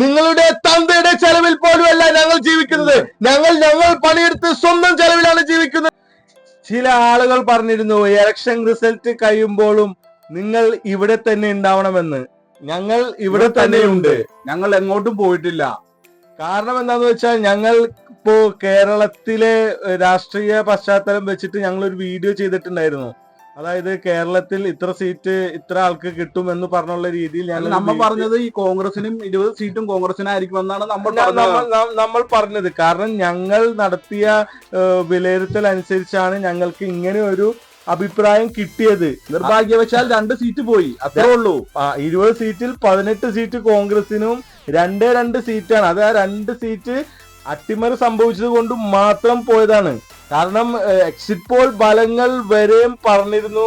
നിങ്ങളുടെ തന്തയുടെ ചെലവിൽ പോലുമല്ല ഞങ്ങൾ ജീവിക്കുന്നത്. ഞങ്ങൾ ഞങ്ങൾ പണിയെടുത്ത് സ്വന്തം ചെലവിലാണ് ജീവിക്കുന്നത്. ചില ആളുകൾ പറഞ്ഞിരുന്നു ഇലക്ഷൻ റിസൾട്ട് കഴിയുമ്പോഴും നിങ്ങൾ ഇവിടെ തന്നെ ഉണ്ടാവണമെന്ന്. ഞങ്ങൾ ഇവിടെ തന്നെയുണ്ട്. ഞങ്ങൾ എങ്ങോട്ടും പോയിട്ടില്ല. കാരണം എന്താന്ന് വെച്ചാൽ ഞങ്ങൾ ഇപ്പോ കേരളത്തിലെ രാഷ്ട്രീയ പശ്ചാത്തലം വെച്ചിട്ട് ഞങ്ങൾ ഒരു വീഡിയോ ചെയ്തിട്ടുണ്ടായിരുന്നു. അതായത് കേരളത്തിൽ ഇത്ര സീറ്റ് ഇത്ര ആൾക്ക് കിട്ടും എന്ന് പറഞ്ഞുള്ള രീതിയിൽ ഞാൻ നമ്മൾ നമ്മ പറഞ്ഞത് ഈ കോൺഗ്രസിനും ഇരുപത് സീറ്റും കോൺഗ്രസിനായിരിക്കും എന്നാണ് നമ്മൾ പറഞ്ഞത്. നമ്മൾ പറഞ്ഞത്. കാരണം ഞങ്ങൾ നടത്തിയ വിലയിരുത്തൽ അനുസരിച്ചാണ് ഞങ്ങൾക്ക് ഇങ്ങനെ ഒരു അഭിപ്രായം കിട്ടിയത്. നിർഭാഗ്യവശാൽ രണ്ട് സീറ്റ് പോയി. അത്രേ ഉള്ളൂ. ആ, ഇരുപത് സീറ്റിൽ പതിനെട്ട് സീറ്റ് കോൺഗ്രസിനും രണ്ടേ രണ്ട് സീറ്റാണ്. അത് ആ രണ്ട് സീറ്റ് അട്ടിമറി സംഭവിച്ചത് കൊണ്ട് മാത്രം പോയതാണ്. കാരണം എക്സിറ്റ് പോൾ ഫലങ്ങൾ വരെയും പറഞ്ഞിരുന്നു.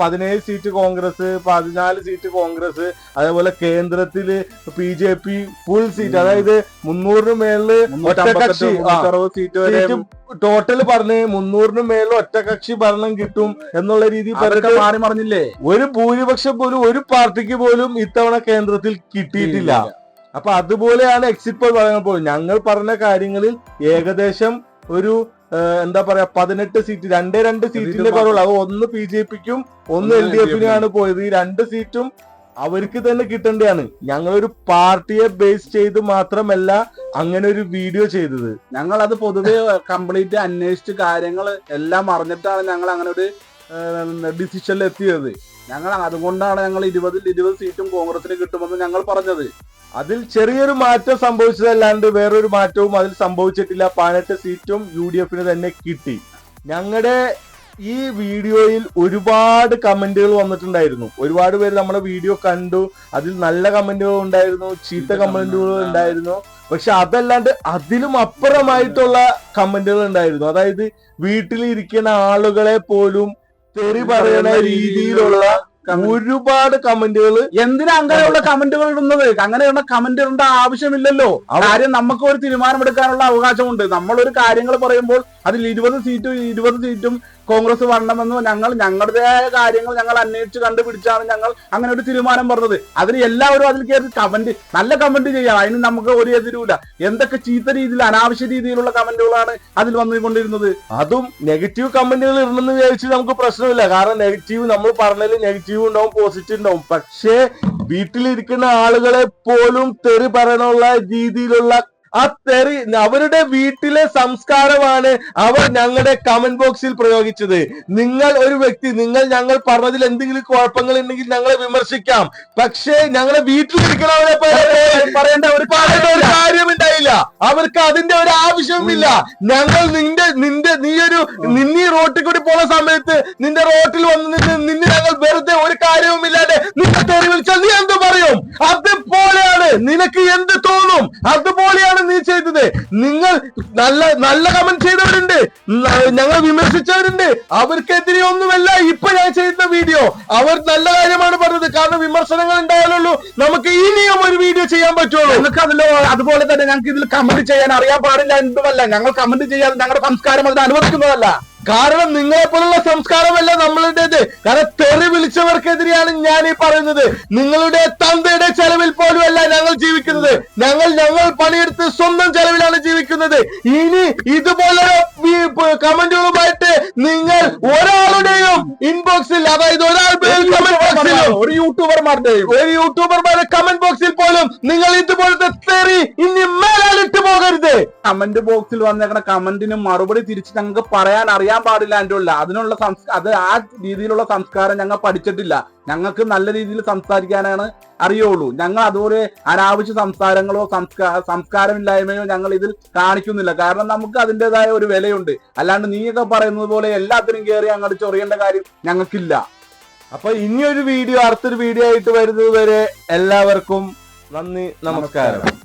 പതിനേഴ് സീറ്റ് കോൺഗ്രസ് പതിനാല് സീറ്റ് കോൺഗ്രസ് അതേപോലെ കേന്ദ്രത്തിൽ B J P full seat അതായത് മുന്നൂറിന് മേളിൽ മുന്നൂറ്ററുപത് സീറ്റ് വരെ ടോട്ടൽ പറഞ്ഞ് മുന്നൂറിന് മേളിൽ ഒറ്റകക്ഷി ഭരണം കിട്ടും എന്നുള്ള പറഞ്ഞിട്ട് മാറി മറിഞ്ഞില്ലേ? ഒരു ഭൂരിപക്ഷം പോലും ഒരു പാർട്ടിക്ക് പോലും ഇത്തവണ കേന്ദ്രത്തിൽ കിട്ടിയിട്ടില്ല. അപ്പൊ അതുപോലെയാണ് എക്സിറ്റ് പോൾ പറയുന്നത്. ഞങ്ങൾ പറഞ്ഞ കാര്യങ്ങളിൽ ഏകദേശം ഒരു എന്താ പറയാ പതിനെട്ട് സീറ്റ് രണ്ടേ രണ്ട് സീറ്റിന്റെ. കുറവുള്ളൂ അത് ഒന്ന് ബി ജെ പിക്കും ഒന്ന് ഒന്ന് എൽ ഡി എഫിനുമാണ് പോയത്. ഈ രണ്ട് സീറ്റും അവർക്ക് തന്നെ കിട്ടേണ്ടതാണ്. ഞങ്ങളൊരു പാർട്ടിയെ ബേസ് ചെയ്ത് മാത്രമല്ല അങ്ങനെ ഒരു വീഡിയോ ചെയ്തത്. ഞങ്ങൾ അത് പൊതുവെ കംപ്ലീറ്റ് അന്വേഷിച്ച് കാര്യങ്ങൾ എല്ലാം അറിഞ്ഞിട്ടാണ് ഞങ്ങൾ അങ്ങനെ ഒരു ഡിസിഷനിൽ എത്തിയത് ഞങ്ങൾ അതുകൊണ്ടാണ് ഞങ്ങൾ ഇരുപതിൽ ഇരുപത് സീറ്റും കോൺഗ്രസിന് കിട്ടുമെന്ന് ഞങ്ങൾ പറഞ്ഞത്. അതിൽ ചെറിയൊരു മാറ്റം സംഭവിച്ചതല്ലാണ്ട് വേറൊരു മാറ്റവും അതിൽ സംഭവിച്ചിട്ടില്ല. പതിനെട്ട് സീറ്റും യു ഡി എഫിന് തന്നെ കിട്ടി. ഞങ്ങളുടെ ഈ വീഡിയോയിൽ ഒരുപാട് കമന്റുകൾ വന്നിട്ടുണ്ടായിരുന്നു. ഒരുപാട് പേര് നമ്മുടെ വീഡിയോ കണ്ടു. അതിൽ നല്ല കമന്റുകൾ ഉണ്ടായിരുന്നു ചീത്ത കമന്റുകൾ ഉണ്ടായിരുന്നു. പക്ഷെ അതല്ലാണ്ട് അതിലും അപ്പുറമായിട്ടുള്ള കമന്റുകൾ ഉണ്ടായിരുന്നു. അതായത് വീട്ടിലിരിക്കുന്ന ആളുകളെ പോലും തെറി പറയുന്ന രീതിയിലുള്ള ഒരുപാട് കമന്റുകൾ എന്തിനാ അങ്ങനെയുള്ള കമന്റുകൾ ഇടുന്നത്? അങ്ങനെയുള്ള കമന്റ് ഇടേണ്ട ആവശ്യമില്ലല്ലോ. കാര്യം നമുക്ക് ഒരു തീരുമാനമെടുക്കാനുള്ള അവകാശമുണ്ട്. നമ്മൾ ഒരു കാര്യങ്ങൾ പറയുമ്പോൾ അതിൽ ഇരുപത് സീറ്റും ഇരുപത് സീറ്റും കോൺഗ്രസ് വരണമെന്ന് ഞങ്ങൾ ഞങ്ങളുടേതായ കാര്യങ്ങൾ ഞങ്ങൾ അന്വേഷിച്ച് കണ്ടുപിടിച്ചാണ് ഞങ്ങൾ അങ്ങനെ ഒരു തീരുമാനം പറഞ്ഞത്. അതിന് എല്ലാവരും അതിൽ കയറി കമന്റ് നല്ല കമന്റ് ചെയ്യാം. അതിന് നമുക്ക് ഒരു എതിരുമില്ല എന്തൊക്കെ ചീത്ത രീതിയിൽ അനാവശ്യ രീതിയിലുള്ള കമന്റുകളാണ് അതിൽ വന്നുകൊണ്ടിരുന്നത്. അതും നെഗറ്റീവ് കമന്റുകൾ ഇടണമെന്ന് വിചാരിച്ച് നമുക്ക് പ്രശ്നമില്ല. കാരണം നെഗറ്റീവ് നമ്മൾ പറഞ്ഞതിൽ നെഗറ്റീവ് ഉണ്ടാവും പോസിറ്റീവ് ഉണ്ടാവും. പക്ഷേ വീട്ടിലിരിക്കുന്ന ആളുകളെ പോലും തെറി പറയണുള്ള രീതിയിലുള്ള ആ തെറി അവരുടെ വീട്ടിലെ സംസ്കാരമാണ് അവർ ഞങ്ങളുടെ കമന്റ് ബോക്സിൽ പ്രയോഗിച്ചത്. നിങ്ങൾ ഒരു വ്യക്തി നിങ്ങൾ ഞങ്ങൾ പറഞ്ഞതിൽ എന്തെങ്കിലും കുഴപ്പങ്ങൾ ഉണ്ടെങ്കിൽ ഞങ്ങളെ വിമർശിക്കാം. പക്ഷേ ഞങ്ങളെ വീട്ടിലിരിക്കണവരെ പോലെ പറയേണ്ട ഒരു പറയേണ്ട ഒരു കാര്യമുണ്ടായില്ല. അവർക്ക് അതിന്റെ ഒരു ആവശ്യവുമില്ല. ഞങ്ങൾ നിന്റെ നിന്റെ നീ ഒരു നിന്നീ റോട്ടിൽ കൂടി പോണ സമയത്ത് നിന്റെ റോട്ടിൽ വന്ന് നിന്ന് നിന്നെ ഞങ്ങൾ വെറുതെ ഒരു കാര്യവുമില്ലാതെ നിന്റെ തെറി വിളിച്ചാൽ നീ എന്ത് പറയും? അതുപോലെയാണ്. നിനക്ക് എന്ത് തോന്നും? അതുപോലെയാണ് നീ ചെയ്തത്. നിങ്ങൾ നല്ല നല്ല കമന്റ് ചെയ്തവരുണ്ട്. ഞങ്ങൾ വിമർശിച്ചവരുണ്ട്. അവർക്കെതിരെ ഒന്നുമല്ല ഇപ്പൊ ഞാൻ ചെയ്യുന്ന വീഡിയോ അവർ നല്ല കാര്യമാണ് പറഞ്ഞത്. കാരണം വിമർശനങ്ങൾ ഉണ്ടായാലുള്ളൂ. നമുക്ക് ഇനിയും ഒരു വീഡിയോ ചെയ്യാൻ പറ്റുള്ളൂ. നിങ്ങൾക്ക് അതിലോ അതുപോലെ തന്നെ ഞങ്ങൾക്ക് ഇതിൽ കമന്റ് ചെയ്യാൻ അറിയാൻ പാടില്ല എന്തുമല്ല. ഞങ്ങൾ കമന്റ് ചെയ്യാതെ ഞങ്ങളുടെ സംസ്കാരം അതിന് അനുവദിക്കുന്നതല്ല. കാരണം നിങ്ങളെ പോലുള്ള സംസ്കാരമല്ല നമ്മളുടേത്. കാരണം തെറി വിളിച്ചവർക്കെതിരെയാണ് ഞാൻ ഈ പറയുന്നത്. നിങ്ങളുടെ തന്തയുടെ ചെലവിൽ പോലും അല്ല ഞങ്ങൾ ജീവിക്കുന്നത്. ഞങ്ങൾ ഞങ്ങൾ പണിയെടുത്ത് സ്വന്തം ചെലവിലാണ് ജീവിക്കുന്നത്. ഇനി ഇതുപോലൊരു ഈ കമന്റുകളുമായിട്ട് നിങ്ങൾ ഒരാളുടെയും ഇൻബോക്സിൽ അതായത് ഒരാൾ ഒരു യൂട്യൂബർമാരുടെയും ഒരു യൂട്യൂബർമാരുടെ കമന്റ് ബോക്സിൽ പോലും നിങ്ങൾ ഇതുപോലത്തെ തെറി ഇനി മേലാലിട്ട് പോകരുത്. കമന്റ് ബോക്സിൽ വന്നേക്കണ കമന്റിന് മറുപടി തിരിച്ച് ഞങ്ങൾക്ക് പറയാൻ അറിയാൻ പാടില്ല എന്റെ ഉള്ള അതിനുള്ള അത് ആ രീതിയിലുള്ള സംസ്കാരം ഞങ്ങൾ പഠിച്ചിട്ടില്ല. ഞങ്ങൾക്ക് നല്ല രീതിയിൽ സംസാരിക്കാനാണ് അറിയുള്ളൂ. ഞങ്ങൾ അതുപോലെ അനാവശ്യ സംസാരങ്ങളോ സംസ്കാ സംസ്കാരമില്ലായ്മയോ ഞങ്ങൾ ഇതിൽ കാണിക്കുന്നില്ല. കാരണം നമുക്ക് അതിന്റെതായ ഒരു വിലയുണ്ട്. അല്ലാണ്ട് നീയൊക്കെ പറയുന്നത് പോലെ എല്ലാത്തിനും കയറി അങ്ങോട്ട് ചൊറിയേണ്ട കാര്യം ഞങ്ങൾക്കില്ല. അപ്പൊ ഇനിയൊരു വീഡിയോ അടുത്തൊരു വീഡിയോ ആയിട്ട് വരുന്നത് വരെ എല്ലാവർക്കും നന്ദി നമസ്കാരം.